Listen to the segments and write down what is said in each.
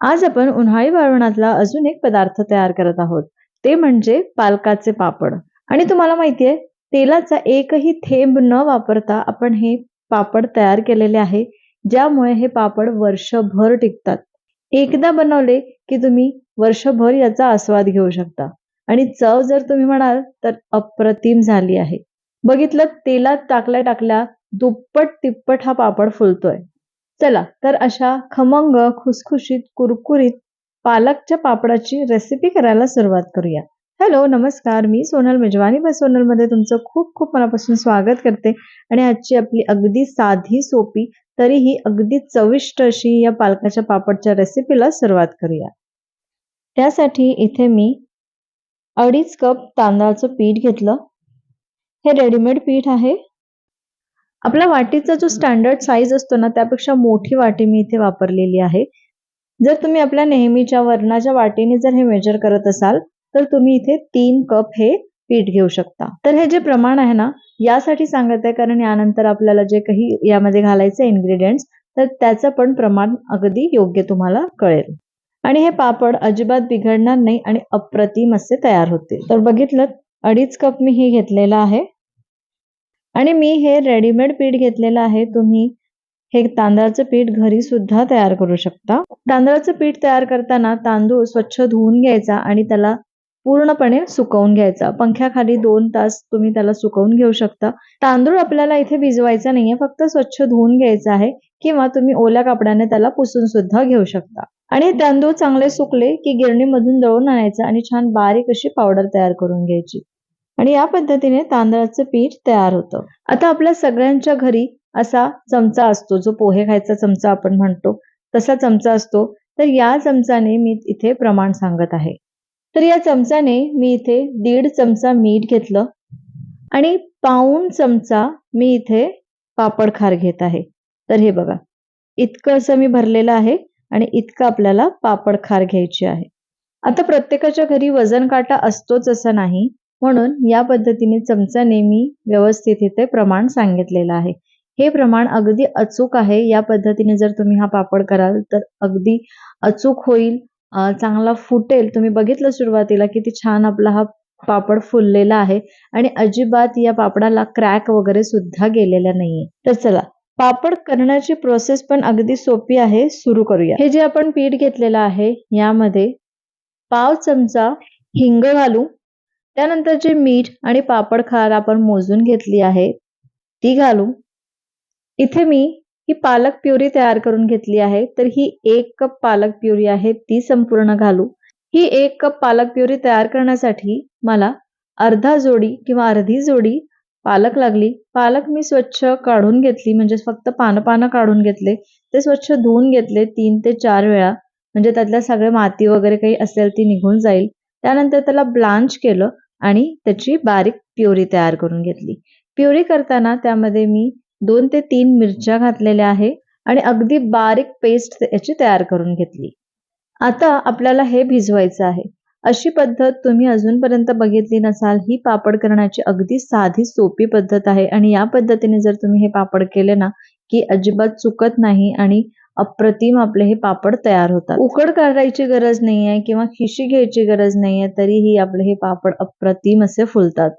आज आपण उन्हाळी वाळवणातला अजून एक पदार्थ तयार करत आहोत. ते म्हणजे पालकाचे पापड. आणि तुम्हाला माहितीये तेलाचा एकही थेंब न वापरता आपण हे पापड तयार केलेले आहे ज्यामुळे हे पापड वर्षभर टिकतात. एकदा बनवले की तुम्ही वर्षभर याचा आस्वाद घेऊ शकता. आणि चव जर तुम्ही म्हणाल तर अप्रतिम झाली आहे. बघितलं तेलात टाकल्या टाकल्या दुप्पट तिप्पट हा पापड फुलतोय. चला तर अशा खमंग खुसखुशीत कुरकुरीत पालकच्या पापडाची रेसिपी करायला सुरुवात करूया. हॅलो नमस्कार. मी सोनल मेजवानी बा सोनलमध्ये तुमचं खूप खूप मनापासून स्वागत करते. आणि आजची आपली अगदी साधी सोपी तरीही अगदी चविष्ट अशी या पालकाच्या पापडच्या रेसिपीला सुरुवात करूया. त्यासाठी इथे मी अडीच कप तांदळाचं पीठ घेतलं. हे रेडीमेड पीठ आहे. आपल्या वाटीचा जो स्टँडर्ड साईज असतो ना त्यापेक्षा मोठी वाटी मी इथे वापरलेली आहे. जर तुम्ही आपल्या नेहमीच्या वरणाच्या वाटीने जर हे मेजर करत असाल तर तुम्ही इथे तीन कप हे पीठ घेऊ शकता. तर हे जे प्रमाण आहे ना यासाठी सांगत आहे कारण यानंतर आपल्याला जे काही यामध्ये घालायचे इन्ग्रेडियंट्स तर त्याचं पण प्रमाण अगदी योग्य तुम्हाला कळेल. आणि हे पापड अजिबात बिघडणार नाही आणि अप्रतिम असे तयार होते तर बघितलं अडीच कप मी हे घेतलेलं आहे. आणि मी हे रेडीमेड पीठ घेतलेलं आहे. तुम्ही हे तांदळाचं पीठ घरी सुद्धा तयार करू शकता. तांदळाचं पीठ तयार करताना तांदूळ स्वच्छ धुवून घ्यायचा आणि त्याला पूर्णपणे सुकवून घ्यायचा. पंख्याखाली दोन तास तुम्ही त्याला सुकवून घेऊ शकता. तांदूळ आपल्याला इथे भिजवायचा नाहीये फक्त स्वच्छ धुवून घ्यायचा आहे किंवा तुम्ही ओल्या कापडाने त्याला पुसून सुद्धा घेऊ शकता. आणि तांदूळ चांगले सुकले की गिरणीमधून दळून आणायचं आणि छान बारीक अशी पावडर तयार करून घ्यायची. आणि या पद्धतीने तांदळाचं पीठ तयार होतं. आता आपल्या सगळ्यांच्या घरी असा चमचा असतो जो पोहे खायचा चमचा आपण म्हणतो तसा चमचा असतो. तर या चमचाने मी इथे प्रमाण सांगत आहे. तर या चमचाने मी इथे दीड चमचा मीठ घेतलं आणि पाऊन चमचा मी इथे पापड खार घेत आहे. तर हे बघा इतकं असं मी भरलेलं आहे आणि इतकं आपल्याला पापड खार घ्यायची आहे. आता प्रत्येकाच्या घरी वजन काटा असतोच असं नाही. म्हणून या पद्धतीने चमचा नेहमी व्यवस्थित इथे प्रमाण सांगितलेलं आहे. हे प्रमाण अगदी अचूक आहे. या पद्धतीने जर तुम्ही हा पापड कराल तर अगदी अचूक होईल. चांगला फुटेल. तुम्ही बघितलं सुरुवातीला किती छान आपला हा पापड फुललेला आहे आणि अजिबात या पापडाला क्रॅक वगैरे सुद्धा गेलेला नाहीये. तर चला पापड करण्याची प्रोसेस पण अगदी सोपी आहे. सुरू करूया. हे जे आपण पीठ घेतलेलं आहे यामध्ये पाव चमचा हिंग घालू. त्यानंतर जे मीठ आणि पापड खार आपण मोजून घेतली आहे ती घालू इथे मी ही पालक प्युरी तयार करून घेतली आहे. तर ही एक कप पालक प्युरी आहे ती संपूर्ण घालू ही एक कप पालक प्युरी तयार करण्यासाठी मला अर्धा जोडी किंवा अर्धी जोडी पालक लागली. पालक मी स्वच्छ काढून घेतली म्हणजे फक्त पानं पानं काढून घेतले. ते स्वच्छ धुवून घेतले तीन ते चार वेळा. म्हणजे त्यातल्या सगळे माती वगैरे काही असेल ती निघून जाईल. त्यानंतर त्याला ब्लांच केलं. आणि त्याची बारीक प्युरी तयार करून घेतली. प्युरी करताना त्यामध्ये मी दोन ते तीन मिरच्या घातलेल्या आहे आणि अगदी बारीक पेस्ट याची तयार करून घेतली. आता आपल्याला हे भिजवायचं आहे. अशी पद्धत तुम्ही अजूनपर्यंत बघितली नसाल ही पापड करण्याची अगदी साधी सोपी पद्धत आहे. आणि या पद्धतीने जर तुम्ही हे पापड केले ना की अजिबात चुकत नाही आणि अप्रतिम आपले हे पापड तयार होतात. उकड काढायची गरज नाहीये किंवा खिशी घ्यायची गरज नाहीये तरीही आपले हे पापड अप्रतिम असे फुलतात.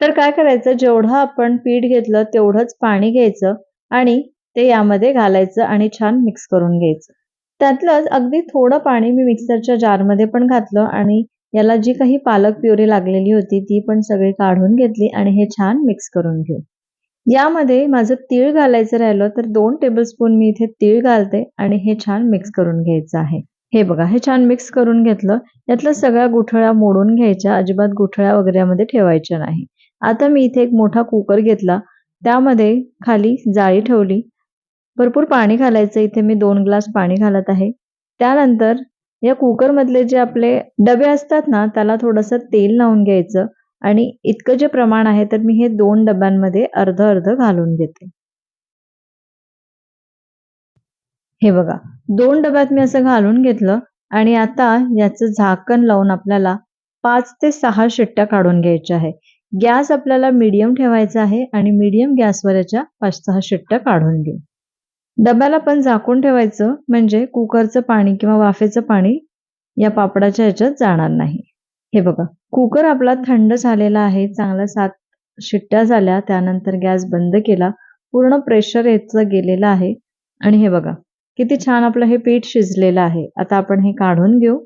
तर काय करायचं? जेवढं आपण पीठ घेतलं तेवढंच पाणी घ्यायचं आणि ते यामध्ये घालायचं आणि छान मिक्स करून घ्यायचं. त्यातलंच अगदी थोडं पाणी मी मिक्सरच्या जारमध्ये पण घातलं आणि याला जी काही पालक प्युरी लागलेली होती ती पण सगळी काढून घेतली आणि हे छान मिक्स करून घेऊ. यामध्ये माझं तीळ घालायचं राहिलं तर दोन टेबलस्पून मी इथे तीळ घालते आणि हे छान मिक्स करून घ्यायचं आहे. हे बघा हे छान मिक्स करून घेतलं. यातल्या सगळ्या गुठळ्या मोडून घ्यायच्या. अजिबात गुठळ्या वगैरे ठेवायच्या नाही. आता मी इथे एक मोठा कुकर घेतला. त्यामध्ये खाली जाळी ठेवली. भरपूर पाणी घालायचं. इथे मी दोन ग्लास पाणी घालत आहे. त्यानंतर या कुकर मधले जे आपले डबे असतात ना त्याला थोडंसं तेल लावून घ्यायचं. आणि इतकं जे प्रमाण आहे तर मी हे दोन डब्यांमध्ये अर्ध अर्ध घालून घेते. हे बघा दोन डब्यात मी असं घालून घेतलं आणि आता याचं झाकण लावून आपल्याला पाच ते सहा शिट्ट्या काढून घ्यायच्या आहे. गॅस आपल्याला मीडियम ठेवायचा आहे आणि मीडियम गॅसवर याच्या पाच सहा शिट्ट्या काढून घेऊ. डब्याला पण झाकून ठेवायचं म्हणजे कुकरचं पाणी किंवा वाफेचं पाणी या पापडाच्या ह्याच्यात जाणार नाही. हे बघा कुकर आपला थंड झालेला आहे चांगला सात शिट्ट्या झाल्या त्यानंतर गॅस बंद केला पूर्ण प्रेशर याचं गेलेलं आहे. आणि हे बघा किती छान आपलं हे पीठ शिजलेलं आहे. आता आपण हे काढून घेऊ.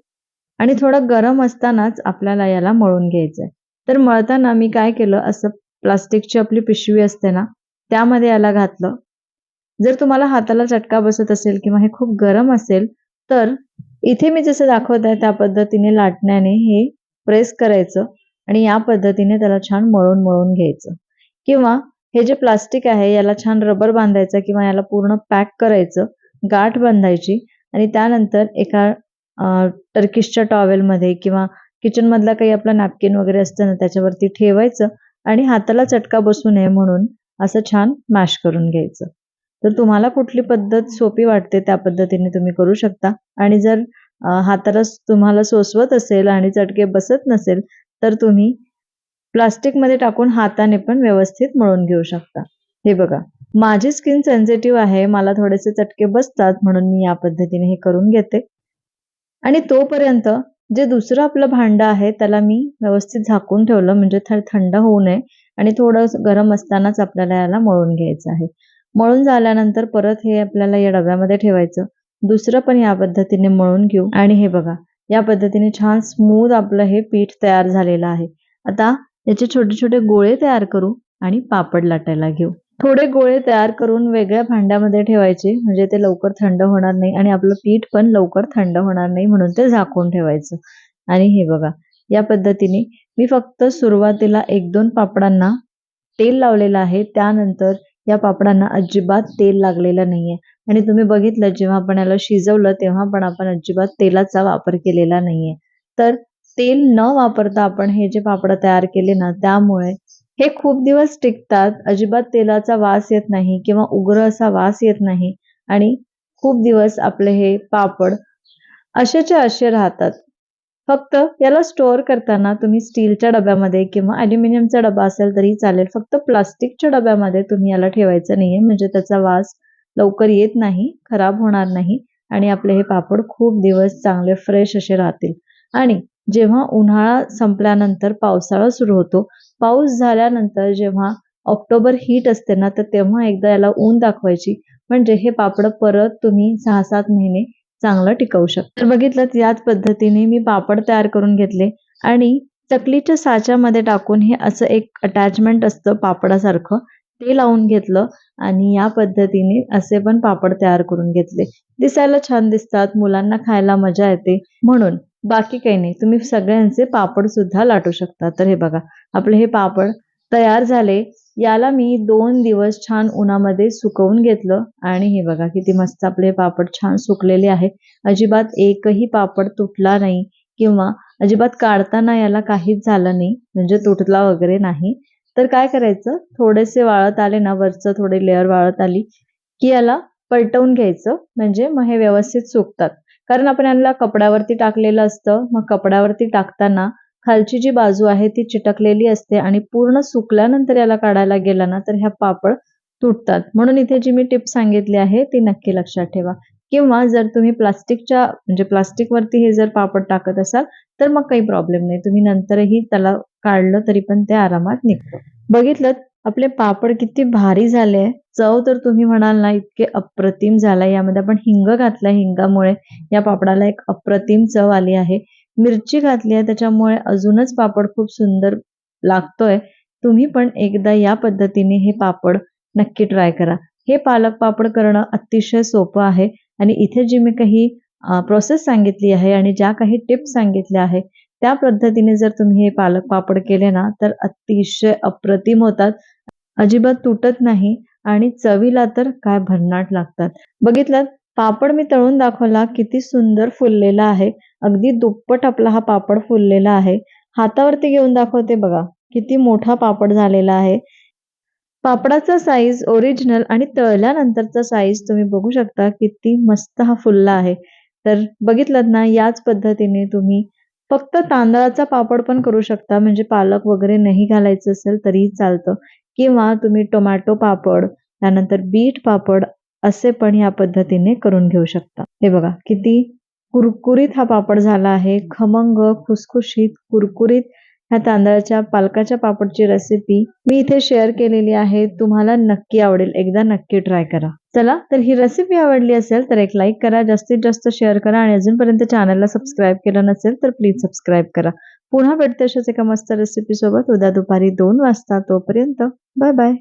आणि थोडं गरम असतानाच आपल्याला याला मळून घ्यायचंय. तर मळताना मी काय केलं असं प्लास्टिकची आपली पिशवी असते ना त्यामध्ये याला घातलं. जर तुम्हाला हाताला चटका बसत असेल किंवा हे खूप गरम असेल तर इथे मी जसं दाखवत आहे त्या पद्धतीने लाटण्याने हे प्रेस करायचं आणि या पद्धतीने त्याला छान मळून मळून घ्यायचं. किंवा हे जे प्लास्टिक आहे याला छान रबर बांधायचं किंवा याला पूर्ण पॅक करायचं गाठ बांधायची आणि त्यानंतर एका टर्किशच्या टॉवेलमध्ये किंवा किचनमधला काही आपला नॅपकिन वगैरे असतं ना त्याच्यावरती ठेवायचं आणि हाताला चटका बसू नये म्हणून असं छान मॅश करून घ्यायचं. तर तुम्हाला कुठली पद्धत सोपी वाटते त्या पद्धतीने तुम्ही करू शकता. आणि जर हाताला तुम्हाला सोसवत असेल आणि चटके बसत नसेल तर तुम्ही प्लास्टिकमध्ये टाकून हाताने पण व्यवस्थित मळून घेऊ शकता. हे बघा माझी स्किन सेन्सिटिव्ह आहे मला थोडेसे चटके बसतात म्हणून मी या पद्धतीने हे करून घेते. आणि तोपर्यंत जे दुसरं आपलं भांडं आहे त्याला मी व्यवस्थित झाकून ठेवलं म्हणजे थंड होऊ नये आणि थोडं गरम असतानाच आपल्याला याला मळून घ्यायचं आहे. मळून झाल्यानंतर परत हे आपल्याला या डब्यामध्ये ठेवायचं. दुसरं पण या पद्धतीने मळून घेऊ. आणि हे बघा या पद्धतीने छान स्मूथ आपलं हे पीठ तयार झालेलं आहे. आता याचे छोटे छोटे गोळे तयार करू आणि पापड लाटायला घेऊ. थोडे गोळे तयार करून वेगळ्या भांड्यामध्ये ठेवायचे म्हणजे ते लवकर थंड होणार नाही आणि आपलं पीठ पण लवकर थंड होणार नाही म्हणून ते झाकून ठेवायचं. आणि हे बघा या पद्धतीने मी फक्त सुरुवातीला एक दोन पापडांना तेल लावलेलं आहे. त्यानंतर या पापडांना अजिबात तेल लागलेलं नाहीये. आणि तुम्ही बघितलं जेव्हा आपण याला शिजवलं तेव्हा पण आपण अजिबात तेलाचा वापर केलेला नाहीये. तर तेल न वापरता आपण हे जे पापड तयार केले ना त्यामुळे हे खूप दिवस टिकतात अजिबात तेलाचा वास येत नाही किंवा उग्र असा वास येत नाही आणि खूप दिवस आपले हे पापड असेच्या असे राहतात. फक्त याला स्टोअर करताना तुम्ही स्टीलच्या डब्यामध्ये किंवा अल्युमिनियमचा डबा असेल तरी चालेल. फक्त प्लास्टिकच्या डब्यामध्ये तुम्ही याला ठेवायचं नाहीये. म्हणजे त्याचा वास लवकर येत नाही खराब होणार नाही आणि आपले हे पापड खूप दिवस चांगले फ्रेश असे राहतील. आणि जेव्हा उन्हाळा संपल्यानंतर पावसाळा सुरू होतो पाऊस झाल्यानंतर जेव्हा ऑक्टोबर हीट असते ना तर तेव्हा एकदा याला ऊन दाखवायची. म्हणजे हे पापड परत तुम्ही सहा सात महिने चांगलं टिकवू शकतो. तर बघितलं याच पद्धतीने मी पापड तयार करून घेतले आणि चकलीच्या साच्यामध्ये टाकून हे असं एक अटॅचमेंट असतं पापडासारखं ते लावून घेतलं आणि या पद्धतीने असे पण पापड तयार करून घेतले. दिसायला छान दिसतात मुलांना खायला मजा येते. म्हणून बाकी काही नाही तुम्ही सगळ्यांचे पापड सुद्धा लाटू शकता. तर हे बघा आपले हे पापड तयार झाले. याला मी दोन दिवस छान उन्हामध्ये सुकवून घेतलं. आणि हे बघा किती मस्त आपले पापड छान सुकलेले आहे. अजिबात एकही पापड तुटला नाही किंवा अजिबात काढताना याला काहीच झालं नाही म्हणजे तुटला वगैरे नाही. तर काय करायचं? थोडेसे वाळत आले ना वरचं थोडे लेअर वाळत आली की याला पलटवून घ्यायचं. म्हणजे मग हे व्यवस्थित सुकतात. कारण आपण यांना कपड्यावरती टाकलेलं असतं. मग कपड्यावरती टाकताना खालची जी बाजू आहे ती चिटकलेली असते आणि पूर्ण सुकल्यानंतर याला काढायला गेला ना तर ह्या पापड तुटतात. म्हणून इथे जी मी टिप सांगितली आहे ती नक्की लक्षात ठेवा. किंवा जर तुम्ही प्लास्टिकच्या म्हणजे प्लास्टिकवरती हे जर पापड टाकत असाल तर मग काही प्रॉब्लेम नाही. तुम्ही नंतरही त्याला काढलं तरी पण ते आरामात निघतं. बघितलं आपले पापड किती भारी झाले चव तर तुम्ही म्हणाल ना इतके अप्रतिम झाला यामध्ये आपण हिंग घातलाय हिंगामुळे या पापडाला एक अप्रतिम चव आली आहे. मिरची घातली आहे त्याच्यामुळे अजूनच पापड खूप सुंदर लागतोय. तुम्ही पण एकदा या पद्धतीने हे पापड नक्की ट्राय करा. हे पालक पापड करणं अतिशय सोपं आहे आणि इथे जी मी काही प्रोसेस सांगितली आहे आणि ज्या काही टिप्स सांगितल्या आहे त्या पद्धतीने जर तुम्ही हे पालक पापड केले ना तर अतिशय अप्रतिम होतात. अजिबात तुटत नाही आणि चवीला तर काय भन्नाट लागतात. बघितलं? पापड मी तळून दाखवला किती सुंदर फुललेला आहे. अगदी दुप्पट आपला हा पापड फुललेला आहे. हातावरती घेऊन दाखवते बघा किती मोठा पापड झालेला आहे. पापडाचा साईज ओरिजिनल आणि तळल्यानंतरचा साईज तुम्ही बघू शकता किती मस्त हा फुलला आहे. तर बघितलं ना याच पद्धतीने तुम्ही फक्त तांदळाचा पापड पण करू शकता म्हणजे पालक वगैरे नाही घालायचं असेल तरीही चालतं. किंवा तुम्ही टोमॅटो पापड त्यानंतर बीट पापड असे पण या पद्धतीने करून घेऊ शकता. हे बघा किती कुरकुरीत हा पापड झाला आहे. खमंग खुसखुशीत कुरकुरीत ह्या तांदळाच्या पालकाच्या पापडची रेसिपी मी इथे शेअर केलेली आहे. तुम्हाला नक्की आवडेल. एकदा नक्की ट्राय करा. चला तर ही रेसिपी आवडली असेल तर एक लाईक करा. जास्तीत जास्त शेअर करा आणि अजूनपर्यंत चॅनलला सबस्क्राईब केलं नसेल तर प्लीज सबस्क्राईब करा. पुन्हा भेटते अशाच एका मस्त रेसिपी सोबत. उद्या दुपारी दोन वाजता तोपर्यंत. Bye bye